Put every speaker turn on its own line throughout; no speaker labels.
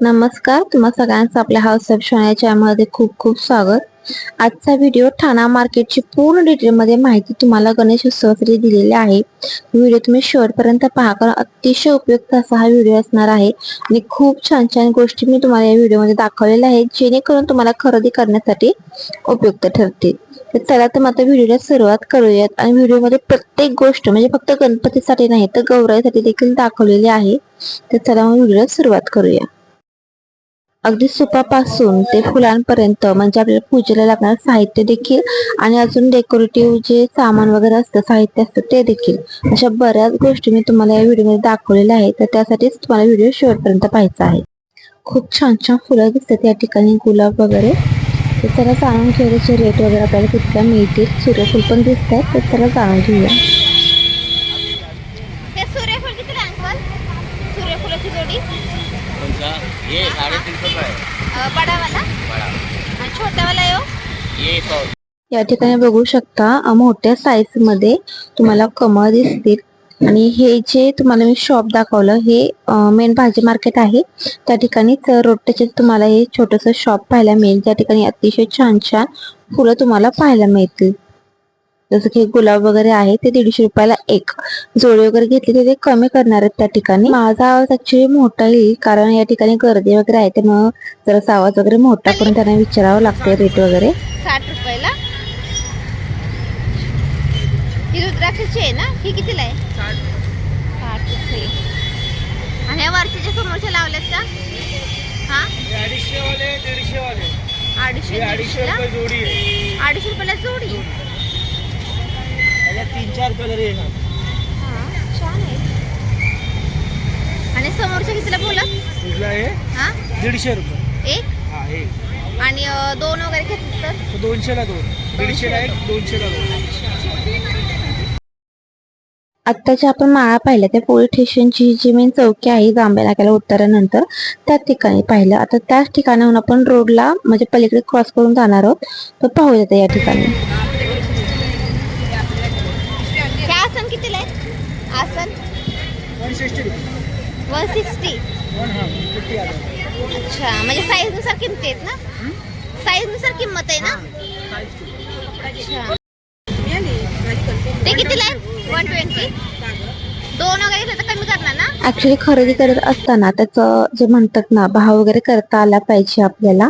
नमस्कार तुम्हा सगळ्यांचं आपल्या हाऊस ऑफ शोना खूप खूप स्वागत. आजचा व्हिडिओ ठाणा मार्केटची पूर्ण डिटेलमध्ये माहिती तुम्हाला गणेश उत्सवासाठी दिलेली आहे. व्हिडिओ तुम्ही शेवटपर्यंत पहा कारण अतिशय उपयुक्त असा हा व्हिडिओ असणार आहे. आणि खूप छान छान गोष्टी मी तुम्हाला या व्हिडिओमध्ये दाखवलेल्या आहेत जेणेकरून तुम्हाला खरेदी करण्यासाठी उपयुक्त ठरतील. तर चला तर आता व्हिडिओला सुरुवात करूयात. आणि व्हिडिओमध्ये प्रत्येक गोष्ट म्हणजे फक्त गणपतीसाठी नाही तर गौराईसाठी देखील दाखवलेली आहे. तर चला मग व्हिडिओला सुरुवात करूया. अगदी सुपापासून ते फुलांपर्यंत म्हणजे आपल्याला पूजेला लागणार साहित्य देखील आणि अजून डेकोरेटिव्ह जे सामान वगैरे असतं साहित्य असतं ते देखील. अशा बऱ्याच गोष्टी मी तुम्हाला या व्हिडिओमध्ये दाखवलेल्या आहेत. तर त्यासाठीच तुम्हाला व्हिडिओ शेवटपर्यंत पाहायचा आहे. खूप छान छान फुलं दिसतात या ठिकाणी गुलाब वगैरे. तर त्याला जाणून घेण्याचे रेट वगैरे आपल्याला कितीला मिळतील. सूर्यफूल पण दिसत आहेत तर त्याला जाणून घेऊया
हे सूर्यफूल किती अंकल सूर्यफुलाची जोडी
कोणता ये साडेतीन सौ का है
बडावाला आणि यो
ये सौ
या ठिकाणी बघू शकता अ, मोठ्या साईजमध्ये तुम्हाला कमळ दिसतील. आणि हे जे तुम्हाला मी शॉप दाखवलं हे मेन भाजी मार्केट आहे. त्या ठिकाणीच रोडच्या तुम्हाला हे छोटस शॉप पाहायला मिळेल. त्या ठिकाणी अतिशय छान छान फुलं तुम्हाला पाहायला मिळतील. जसं की गुलाब वगैरे आहे ते दीडशे रुपयाला एक. जोडी वगैरे घेतली तर ते कमी करणार आहेत त्या ठिकाणी. माझा आवाज ऍक्च्युली मोठा येईल कारण या ठिकाणी गर्दी वगैरे आहे त्यामुळं जरासा आवाज वगैरे मोठा करून त्यांना विचारावं लागते रेट वगैरे.
साठ रुपयाला? ही रुद्राक्षाची आहे ना? ही कितीला आहे? साठ रुपये. आणि या वरच्या समोरच्या लावल्यात का? हा?
अडीचशे वाले दीडशे वाले.
अडीचशे
अडीचशे
दीडशेला?
रुपये जोडी आहे.
अडीचशे रुपयाला जोडी?
तीन चार कलर येणार.
हा छान आहे. आणि समोरच्या कितीला बोलत
कुठला आहे
हा?
दीडशे रुपये.
एक?
हा हे
आणि दोन वगैरे घेतलं तर?
तो दोनशेला दोन. दीडशेला एक दोनशेला दोन.
आत्ताच्या आपण माळा पाहिल्या त्या पोलीस स्टेशनची जी मेन चौकी आहे जांभ्या नाक्याला उतरल्यानंतर त्या ठिकाणी पाहिलं. आता त्याच ठिकाणाहून आपण रोडला म्हणजे पलीकडे क्रॉस करून जाणार आहोत. तर पाहूया या ठिकाणी
हे आसन कितीला आहे आसन
one sixty
one sixty?
One हा फिफ्टी हजार
अच्छा म्हणजे साईजनुसार किमती आहेत ना? साईजनुसार किंमत आहे ना? अच्छा. ते कितीला आहे? One twenty? दोन वगैरे तर कमी करणार ना?
ऍक्च्युली खरेदी करत असताना त्याचं जे म्हणतात ना भाव वगैरे करता आला पाहिजे आपल्याला.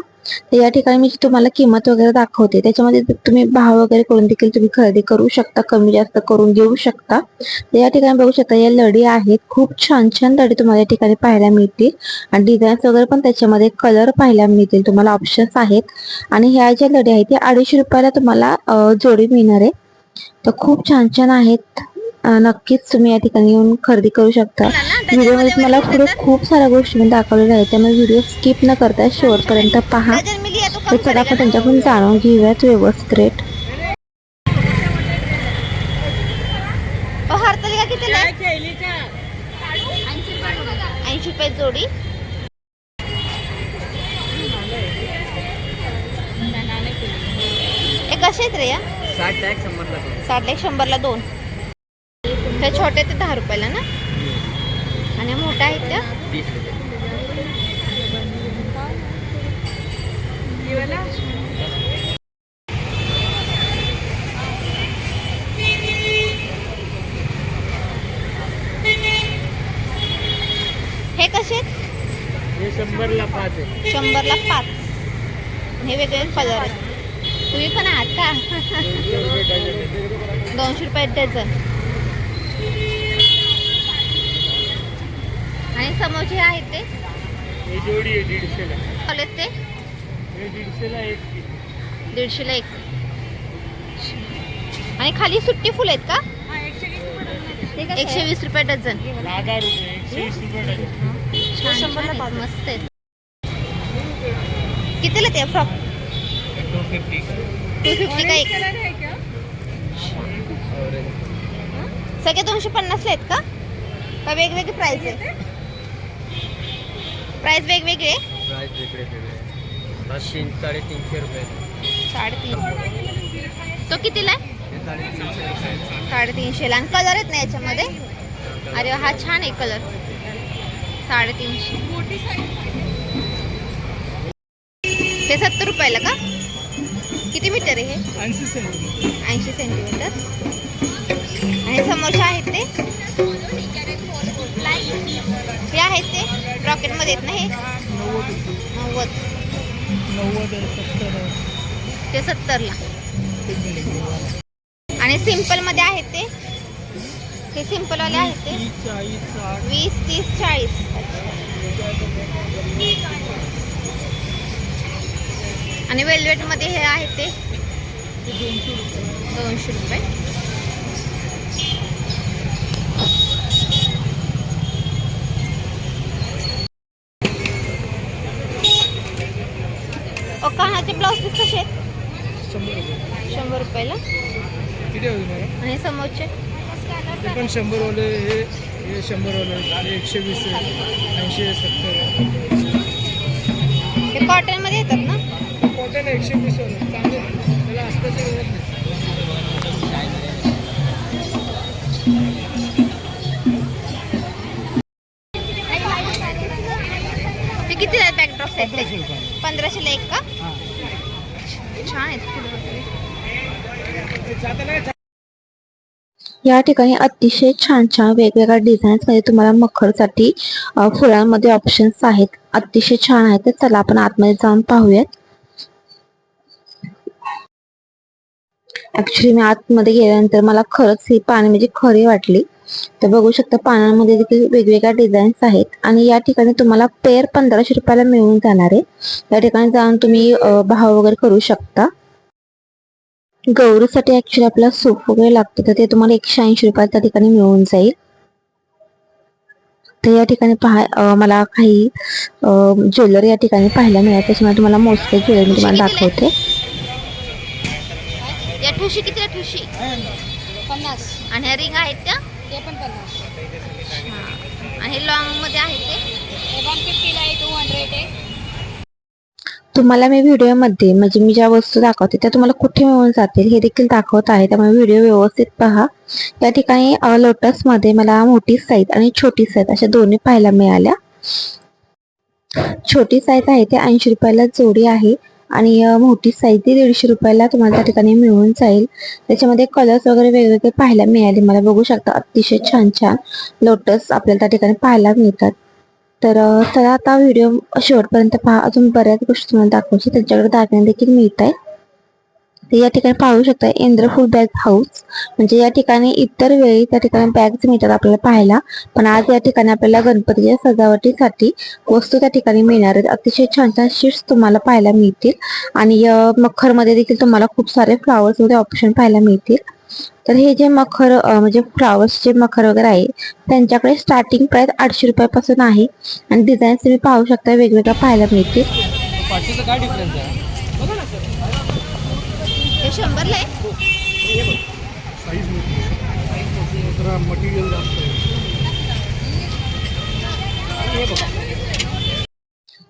तर या ठिकाणी मी तुम्हाला किंमत वगैरे दाखवते. त्याच्यामध्ये तुम्ही भाव वगैरे करून देखील तुम्ही खरेदी करू शकता कमी जास्त करून घेऊ शकता. तर या ठिकाणी बघू शकता या लढी आहेत. खूप छान छान लढी तुम्हाला या ठिकाणी पाहायला मिळतील. आणि डिझाईन्स वगैरे पण त्याच्यामध्ये कलर पाहायला मिळतील. तुम्हाला ऑप्शन्स आहेत. आणि ह्या ज्या लढी आहेत त्या अडीचशे रुपयाला तुम्हाला जोडी मिळणार आहे. तर खूप छान छान आहेत. नक्कीच तुम्ही या ठिकाणी येऊन खरेदी करू शकता. व्हिडिओमध्ये तुम्हाला पुढे खूप साऱ्या गोष्टी मी दाखवलेल्या आहेत त्यामुळे व्हिडिओ स्किप न करता शेवटपर्यंत पहा. तर चला आपण? त्यांच्याकडून जाणून घेऊयात व्यवस्थित रेट
ऐंशी रुपये जोडी. हे कसे आहेत रे या.
साठ शंभरला दोन.
साठला एक शंभरला दोन. त्या छोट्या ते दहा रुपयाला ना? आणि या मोठ्या आहेत त्या हे कसे?
हे शंभरला पाच आहे.
शंभरला पाच. हे वेगळे आहेत. तुम्ही पण आहात का? दोनशे रुपये डझन. आणि समोरचे हे आहेत ते.
हे जोडी आहे दीडशेला.
कॉलेज ते
हे दीडशेला एक
दीडशेला एक. आणि खाली सुट्टी फुल आहेत का? एकशे वीस रुपये डझन
दहा रुपये एकशे वीस रुपये डझन.
छान छान आहेत, मस्त आहेत. कितीला ते frock?
Two fifty.
Two fifty का एक? सगळे दोनशे पन्नासला आहेत का? का वेगवेगळे प्राइस आहे प्राइस वेगवेगळे?
प्राईस वेगळे वेगळे. तीन साडेतीनशे रुपये.
साडेतीन. तो कितीला
हे
साडेतीनशेला. आणि कलर आहेत ना याच्यामध्ये? अरे हा छान आहे कलर साडेतीनशे. हे सत्तर रुपयाला का? किती मीटर आहे हे?
ऐंशी सेंटीमीटर.
ऐंशी सेंटीमीटर. आणि समोरचे आहेत ते? हे आहेत ते? रॉकेटमध्ये आहेत ना हे
नव्वद
नव्वद ते सत्तरला. आणि सिम्पलमध्ये आहेत ते? हे सिम्पलवाले आहेत ते? वीस तीस चाळीस. आणि वेल्वेटमध्ये हे आहेत ते
ते? दोनशे रुपये.
कानाचे ब्लाऊज पीस कसे आहेत
शंभर रुपये.
शंभर रुपयाला. आणि समोरचे?
ते पण शंभरवाले हे हे शंभरवाले हे एकशे वीस ऐंशी सत्तर
हे कॉटनमध्ये येतात ना?
कॉटन एकशे वीसवाले चांगले आहे. त्याला नाही.
ते
या ठिकाणी अतिशय छान छान वेगवेगळ्या डिझाईन्समध्ये तुम्हाला मखरसाठी फुलांमध्ये ऑप्शन्स आहेत. अतिशय छान आहेत. चला आपण आतमध्ये जाऊन पाहूयात. ऍक्च्युली मी आतमध्ये गेल्यानंतर मला खरंच ही पाणी म्हणजे खरी वाटली. तर बघू शकता पानांमध्ये देखील वेगवेगळ्या डिझाईन्स आहेत. आणि या ठिकाणी तुम्हाला पेअर पंधराशे रुपयाला मिळून जाणार आहे. या ठिकाणी जाऊन तुम्ही भाव वगैरे करू शकता. गौरीसाठी ऍक्च्युली आपल्याला सूप वगैरे लागतं. तर ते तुम्हाला एकशे ऐंशी रुपयात त्या ठिकाणी मिळून जाईल. तर या ठिकाणी पहा मला काही ज्वेलरी या ठिकाणी पाहायला मिळाल. त्याच्यामुळे तुम्हाला मोजके ज्वेलरी मी तुम्हाला दाखवते.
या ठुशी कितीला ठुशी? पन्नास. आणि ह्या रिंग आहेत त्या? ते पण पन्नास. आणि लॉंगमध्ये आहे ते? वन फिफ्टीला आहे टू हंड्रेड आहे.
तुम्हाला मी व्हिडिओमध्ये म्हणजे मी ज्या वस्तू दाखवते त्या तुम्हाला कुठे मिळून जातील हे देखील दाखवत आहे. त्यामुळे व्हिडिओ व्यवस्थित पहा. या ठिकाणी लोटसमध्ये मला मोठी साईज आणि छोटी साईज अशा दोन्ही पाहायला मिळाल्या. छोटी साईज आहे ते ऐंशी रुपयाला जोडी आहे. आणि मोठी साईज ती दीडशे रुपयाला तुम्हाला त्या ठिकाणी मिळून जाईल. त्याच्यामध्ये कलर्स वगैरे वेगवेगळे पाहायला मिळाले. मला बघू शकता अतिशय छान छान लोटस आपल्याला त्या ठिकाणी पाहायला मिळतात. तर तर चला आता व्हिडिओ शेवटपर्यंत पहा. अजून बऱ्याच गोष्टी तुम्हाला दाखवायची त्यांच्याकडे दागिने देखील मिळत आहे तर या ठिकाणी पाहू शकता इंद्रफूल बॅग हाऊस. म्हणजे या ठिकाणी इतर वेळी त्या ठिकाणी बॅग्स मिळतात आपल्याला पाहायला. पण आज या ठिकाणी आपल्याला गणपतीच्या सजावटीसाठी वस्तू त्या ठिकाणी मिळणार आहेत. अतिशय छान छान शीट्स तुम्हाला पाहायला मिळतील. आणि मखरमध्ये देखील तुम्हाला खूप सारे फ्लावर्स ऑप्शन पाहायला मिळतील. तर हे जे मखर म्हणजे फ्लावर्सचे मखर वगैरे आहे त्यांच्याकडे स्टार्टिंग प्राइस आठशे रुपयापासून आहे. आणि डिझाईन्स तुम्ही पाहू शकता वेगवेगळ्या पाहायला मिळतील.
पाचशेचा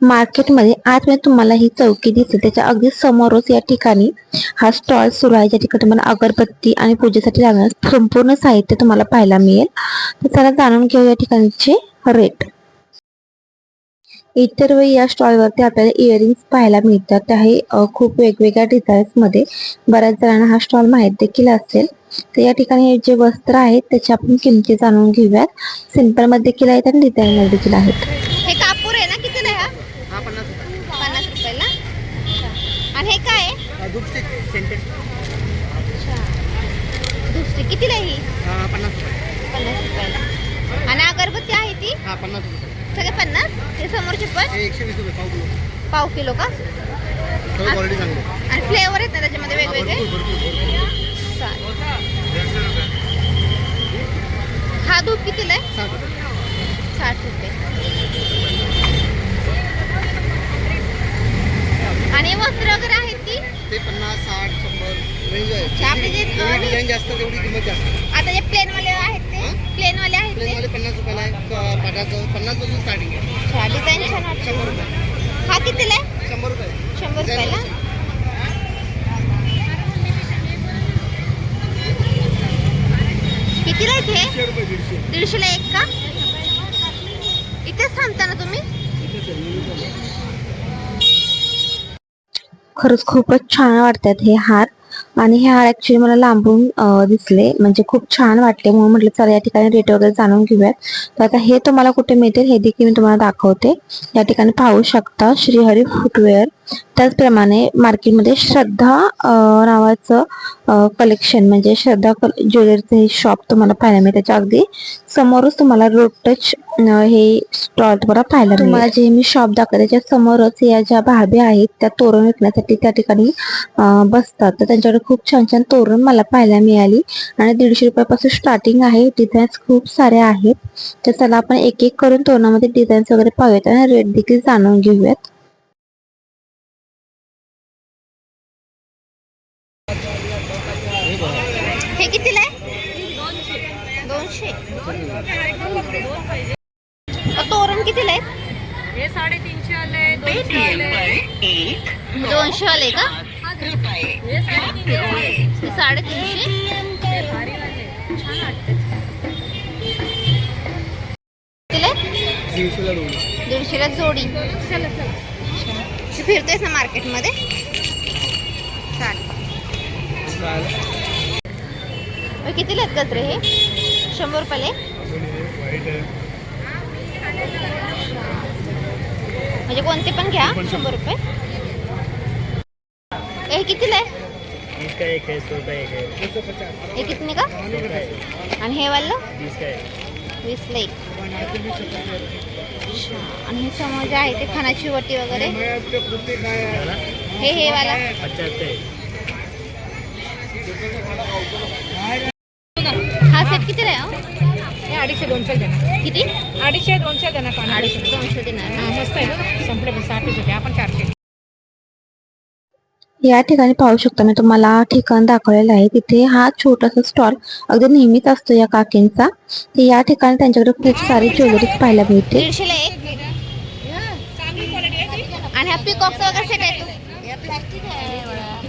मार्केटमध्ये आज मी तुम्हाला ही चौकी दिसते. त्याच्या अगदी समोरच या ठिकाणी हा स्टॉल सुरू आहे. ज्या ठिकाणी तुम्हाला अगरबत्ती आणि पूजेसाठी लागणार संपूर्ण साहित्य तुम्हाला पाहायला मिळेल. तर त्याला जाणून घेऊ या ठिकाणचे रेट इतर वेळी या स्टॉलवरती आपल्याला इयरिंग्स पाहायला मिळतात. ते आहे खूप वेगवेगळ्या डिझाईन्समध्ये बऱ्याच जणांना हा स्टॉल माहीत देखील असेल. तर या ठिकाणी हे जे वस्त्र आहेत त्याची आपण किमती जाणून घेऊयात. सिंपलमध्ये देखील आहेत आणि डिझाईन मध्ये देखील आहेत
हे कापूर आहे ना कितीला आहे हा
हा पन्नास रुपये
पन्नास रुपयाला आणि हे काय आहे
दुपचे सेंटेड
दुसरी कितीला आहे ही?
हा पन्नास रुपये.
पन्नास रुपयाला. आणि अगरबत्ती आहे ती?
हा पन्नास रुपये.
सगळे पन्नास? हे समोरचे पण?
हे एकशे वीस रुपये पाव किलो.
पाव किलो का?
क्वालिटी चांगली. आहे.
आणि फ्लेवर आहेत ना त्याच्यामध्ये
हा,
वेगवेगळे?
भरपूर भरपूर भरपूर.
चालेल. हा धूप कितीला आहे?
साठ रुपये.
साठ रुपये. आणि वस्त्र वगैरे आहेत ती?
ते पन्नास साठ
आपले जे,
आहे
अं,
जेवढी डिझाईन जास्त तेवढी किंमत जास्त.
आता जे प्लेन वाले आहेत ते.
हं?
प्लेन वाले आहेत
पन्नास रुपयाला आहे क- पाटाचं पन्नासपासून स्टार्टिंग आहे.
अच्छा डिझाईन छान वाटतं
शंभर रुपये.
हा कितीला आहे?
शंभर रुपये.
शंभर रुपयाला? कितीला हे?
दीडशे
दीडशेला एक का? इथेच थांबता ना तुम्ही.
खरंच खूपच छान वाटतात हे हार. आणि हे हार ऍक्च्युली मला लांबून दिसले. म्हणजे खूप छान वाटले. म्हणून म्हटलं चला या ठिकाणी रेट वगैरे जाणून घेऊयात. तर आता हे तुम्हाला कुठे मिळतील हे देखील मी तुम्हाला दाखवते. या ठिकाणी पाहू शकता श्रीहरी फुटवेअर त्याचप्रमाणे मार्केटमध्ये श्रद्धा नावाचं कलेक्शन म्हणजे श्रद्धा ज्वेलरीचं हे शॉप तुम्हाला पाहायला मिळेल. त्याच्या अगदी समोरच तुम्हाला रोड टच हे स्टॉल तुम्हाला पाहायला मिळेल. तुम्हाला जे मी शॉप दाखवते त्याच्या समोरच या ज्या भाभ्या आहेत त्या तोरण विकण्यासाठी त्या ठिकाणी बसतात. तर त्यांच्याकडे खूप छान छान तोरण मला पाहायला मिळाली. आणि दीडशे रुपयापासून स्टार्टिंग आहे. डिझाईन्स खूप सारे आहेत. तर चला आपण एक एक करून तोरणामध्ये डिझाईन्स वगैरे पाहूयात आणि रेट देखील जाणून घेऊयात.
हे कितीला आहे? दोनशे. अ, तोरण कितीला
हे साडेतीनशे आले दोनशे आले.
दोनशे का?
हे साडेतीनशे
दीडशेला
जोडी. तू फिरतेस ना मार्केटमध्ये? चालेल. किती कितीला आहेत गजरे हे? शंभर रुपयाले? म्हणजे कोणते पण घ्या शंभर रुपये. हे कितीला आहे?
बीस का एक है सौ का एक
कितने का? आणि हे वालं?
बीस का एक।
वीसला एक. आणि हे समोर जे आहे ते खानाची वटी वगैरे? हे हे वाला? हा सेट कितीला आहे हो?
अडीचशे दोनशे देणार.
किती?
अडीचशे दोनशे देणार. काना
अडीचशे दोनशे देणार.
हा, मस्त आहे ना संपले पण साठच होते आपण चारशे.
या ठिकाणी पाहू शकता मी तुम्हाला ठिकाण दाखवलेलं आहे. तिथे हा छोटासा स्टॉल अगदी नेहमीच असतो या काकींचा. ते या ठिकाणी त्यांच्याकडे खूप सारी ज्वेलरीज पाहायला मिळते.
आणि हा पिकॉकचा वगैरे सेट आहे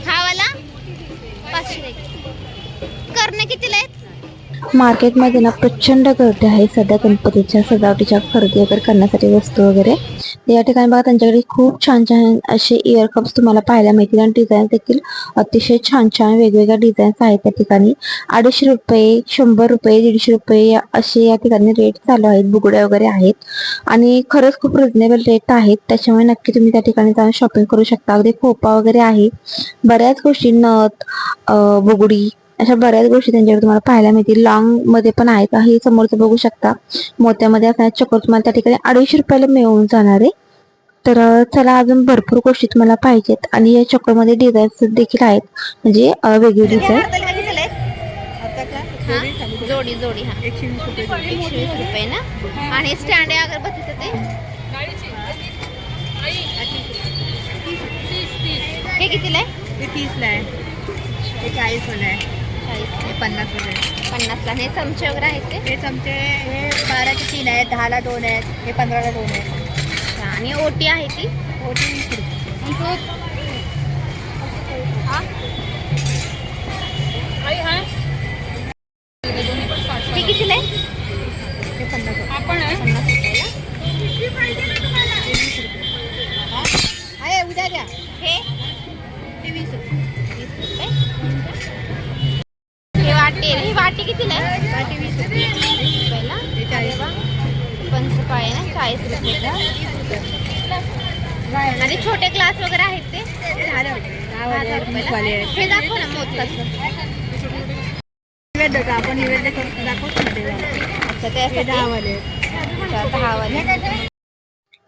हा वाला? पाचशे करणं कितीला आहेत?
मार्केटमध्ये ना प्रचंड गर्दी आहे. सध्या गणपतीच्या सजावटीच्या खरेदी वगैरे करण्यासाठी वस्तू वगैरे. या ठिकाणी बघा त्यांच्याकडे खूप छान छान असे इयर कप्स तुम्हाला पाहायला मिळतील. आणि डिझाईन देखील अतिशय छान छान वेगवेगळ्या डिझाईन्स आहेत त्या ठिकाणी. अडीचशे रुपये शंभर रुपये दीडशे रुपये असे या ठिकाणी रेट चालू आहेत. बुगड्या वगैरे आहेत. आणि खरंच खूप रिजनेबल रेट आहेत. त्याच्यामुळे नक्की तुम्ही त्या ठिकाणी जाऊन शॉपिंग करू शकता. अगदी खोपा वगैरे आहे. बऱ्याच गोष्टी नथ बुगडी अशा बऱ्याच गोष्टी त्यांच्याकडे तुम्हाला पाहायला मिळतील. लॉंगमध्ये पण आहेत हे समोरचं बघू शकता. मोत्यामध्ये असणारे चक्र तुम्हाला त्या ठिकाणी अडीचशे रुपयाला मिळून जाणार आहे. तर चला अजून भरपूर गोष्टी तुम्हाला पाहिजेत. आणि या चक्रमध्ये डिझाईन्स देखील आहेत. म्हणजे वेगळी
हे
डिझाईन
हा? जोडी जोडी हा.
एकशे वीस रुपये
ना? आणि स्टँड आहे अगरबत्तीचं ते. हे. कितीला
तीसला आहे. हे आहे
पन्नासला. हे चमचे वगैरे आहेत ते?
हे चमचे हे बाराचे तीन आहेत दहाला दोन आहेत हे पंधराला दोन आहेत.
आणि ओटी आहे ती?
ओटी वीस रुपये.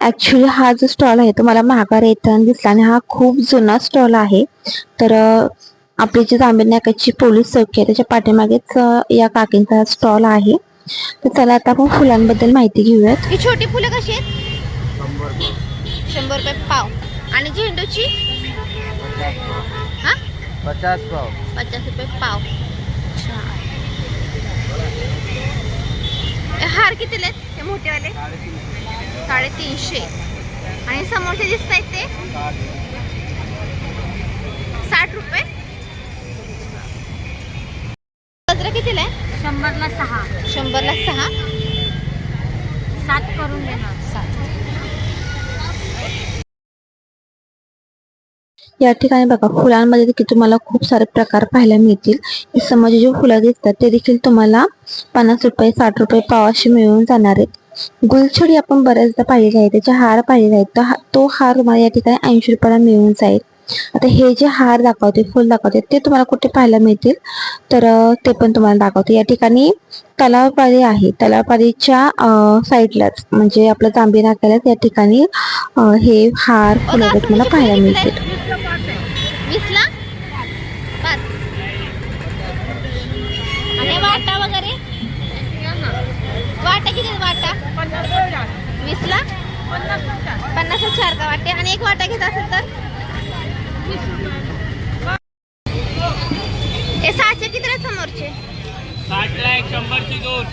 ऍक्च्युली हा जो स्टॉल आहे तो मला महागार येताना दिसला आणि हा खूप जुना स्टॉल आहे. तर आपली जी जांभीर नाक्याची पोलीस चौकी आहे त्याच्या पाठीमागेच या काकींचा स्टॉल आहे. तर चला आता आपण फुलांबद्दल माहिती घेऊयात.
ही छोटी फुलं कशी आहेत? शंभर रुपये. पाव. आणि झेंडूची? हा?
पचास पाव.
पचास रुपये पाव. अच्छा. हे हार कितीले हे मोठेवाले? साडेतीनशे. आणि समोरचे दिसत आहेत ते साठ रुपये. गजरा कितीला आहे?
शंभरला सहा.
शंभरला सहा.
सात करून देणार.
या ठिकाणी बघा फुलांमध्ये देखील तुम्हाला खूप सारे प्रकार पाहायला मिळतील. हे समोर जे फुलं दिसतात ते देखील तुम्हाला पन्नास रुपये साठ रुपये पावाशे मिळून जाणार आहेत. गुलछडी आपण बऱ्याचदा पाहिलेली आहे त्याचे हार पाहिलेले आहेत तर तो हार तुम्हाला या ठिकाणी ऐंशी रुपयाला मिळून जाईल. आता हे जे हार दाखवते फुल दाखवते ते तुम्हाला कुठे पाहायला मिळतील? तर ते पण तुम्हाला दाखवते. या ठिकाणी तलावपाळी आहे. तलावपाळीच्या साईडलाच म्हणजे आपलं जांभी नाक्यालाच या ठिकाणी हे हार फुलं तुम्हाला पाहायला मिळतील.
वाटा वगैरे? वाटा किती वाटा वीसला पन्नास चार का वाटे आणि एक वाटा घेत असेल तर? हे सहाशे किती आहेत समोरचे?
साठला एक शंभरची दोन.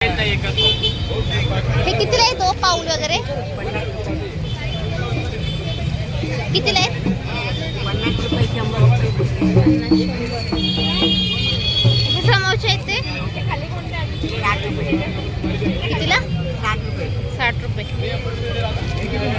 हे कितीला येतो पाऊल वगैरे? कितीला आहेत? हे समोरचे आहेत ते? कितीला? साठ रुपये.